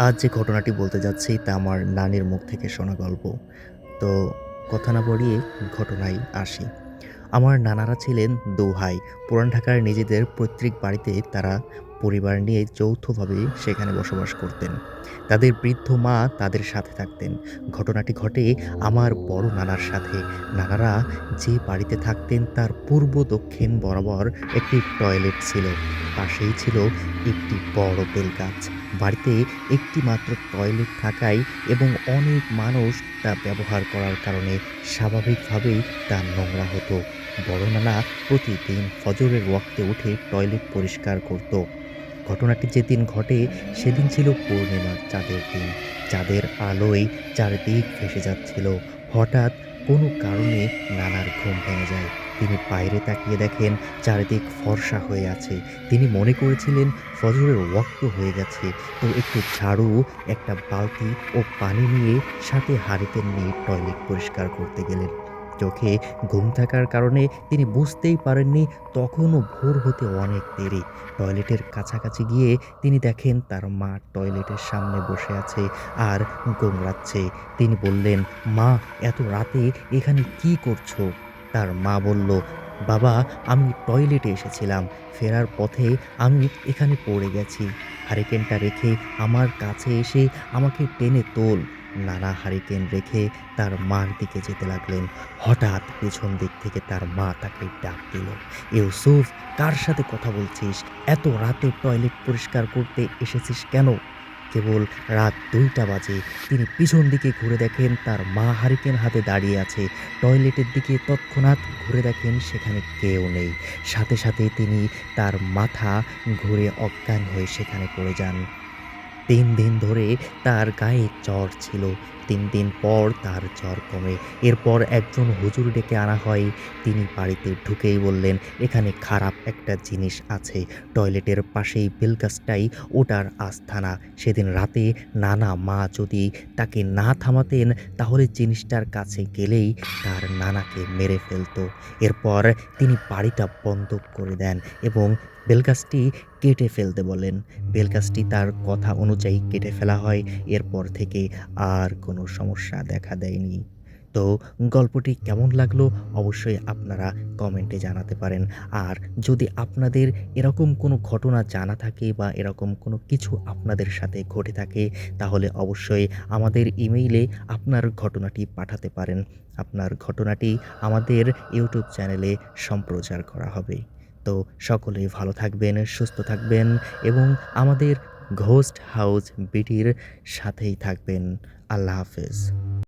আজ যে ঘটনাটি বলতে যাচ্ছি তা আমার নানির মুখ থেকে শোনা গল্প। তো কথা না বলিয়ে ঘটনায় আসি। আমার নানারা ছিলেন দোহাই। পুরান ঢাকার নিজেদের পৈতৃক বাড়িতে তারা পরিবার নিয়ে যৌথভাবে সেখানে বসবাস করতেন। তাদের বৃদ্ধ মা তাদের সাথে থাকতেন। ঘটনাটি ঘটে আমার বড় নানার সাথে। নানারা যে বাড়িতে থাকতেন তার পূর্ব দক্ষিণ বরাবর একটি টয়লেট ছিল। পাশেই ছিল একটি বড় বেল গাছ বাড়িতে একটি মাত্র টয়লেট থাকায় এবং অনেক মানুষ তা ব্যবহার করার কারণে স্বাভাবিকভাবেই তা নোংরা হতো। বড় নানা প্রতিদিন ফজরের ওয়াক্তে উঠে টয়লেট পরিষ্কার করত। ঘটনাটি যেদিন ঘটে, সেদিন ছিল পূর্ণিমার চাঁদের দিন। চাঁদের আলোয় চারিদিক ভেসে যাচ্ছিল। হঠাৎ কোনো কারণে নানার ঘুম ভেঙে যায়। তিনি বাইরে তাকিয়ে দেখেন চারিদিক ফর্সা হয়ে আছে। তিনি মনে করেছিলেন ফজরের ওয়াক্ত হয়ে গেছে। তো একটু ঝাড়ু, একটা বালতি ও পানি নিয়ে সাথে হারিকেন নিয়ে টয়লেট পরিষ্কার করতে গেলেন। চোখে ঘুম থাকার কারণে তিনি বুঝতেই পারেননি তখনও ভোর হতে অনেক দেরি। টয়লেটের কাছাকাছি গিয়ে তিনি দেখেন তার মা টয়লেটের সামনে বসে আছে আর গোংড়াচ্ছে তিনি বললেন, মা, এত রাতে এখানে কি করছ? তার মা বলল, বাবা, আমি টয়লেটে এসেছিলাম। ফেরার পথে আমি এখানে পড়ে গেছি। হারিকেনটা রেখে আমার কাছে এসে আমাকে টেনে তোল। নানা হারিকেন রেখে তার মার দিকে যেতে লাগলেন। হঠাৎ পেছন দিক থেকে তার মা তাকে ডাক দিল। ইউসুফ, কার সাথে কথা বলছিস? এত রাতে টয়লেট পরিষ্কার করতে এসেছিস কেন? কেবল রাত দুইটা বাজে। তিনি পিছন দিকে ঘুরে দেখেন তার মা হারিকেন হাতে দাঁড়িয়ে আছে। টয়লেটের দিকে তৎক্ষণাৎ ঘুরে দেখেন সেখানে কেউ নেই। সাথে সাথে তিনি তার মাথা ঘুরে অজ্ঞান হয়ে সেখানে পড়ে যান। তিন দিন ধরে তার গায়ে জ্বর ছিল। তিন দিন পর তার জ্বর কমে। এরপর একজন হুজুর ডেকে আনা হয়। তিনি বাড়িতে ঢুকেই বললেন, এখানে খারাপ একটা জিনিস আছে। টয়লেটের পাশেই বেলগাছটাই ওটার আস্থানা সেদিন রাতে নানা মা যদি তাকে না থামাতেন, তাহলে জিনিসটার কাছে গেলেই তার নানাকে মেরে ফেলতো। এরপর তিনি বাড়িটা বন্ধ করে দেন এবং বেলগাছটি কেটে ফেলতে বলেন। বেলগাছটি তার কথা অনুযায়ী কেটে ফেলা হয়। এরপর থেকে আর কোনো সমস্যা দেখা দেয়নি। তো গল্পটি কেমন লাগল অবশ্যই আপনারা কমেন্টে জানাতে পারেন। আর যদি আপনাদের এরকম কোনো ঘটনা জানা থাকে বা এরকম কোনো কিছু আপনাদের সাথে ঘটে থাকে, তাহলে অবশ্যই আমাদের ইমেইলে আপনার ঘটনাটি পাঠাতে পারেন। আপনার ঘটনাটি আমাদের ইউটিউব চ্যানেলে সম্প্রচার করা হবে। সকলেই ভালো থাকবেন সুস্থ থাকবেন এবং আমাদের ঘোস্ট হাউস বিটির সাথেই থাকবেন। আল্লাহ হাফেজ।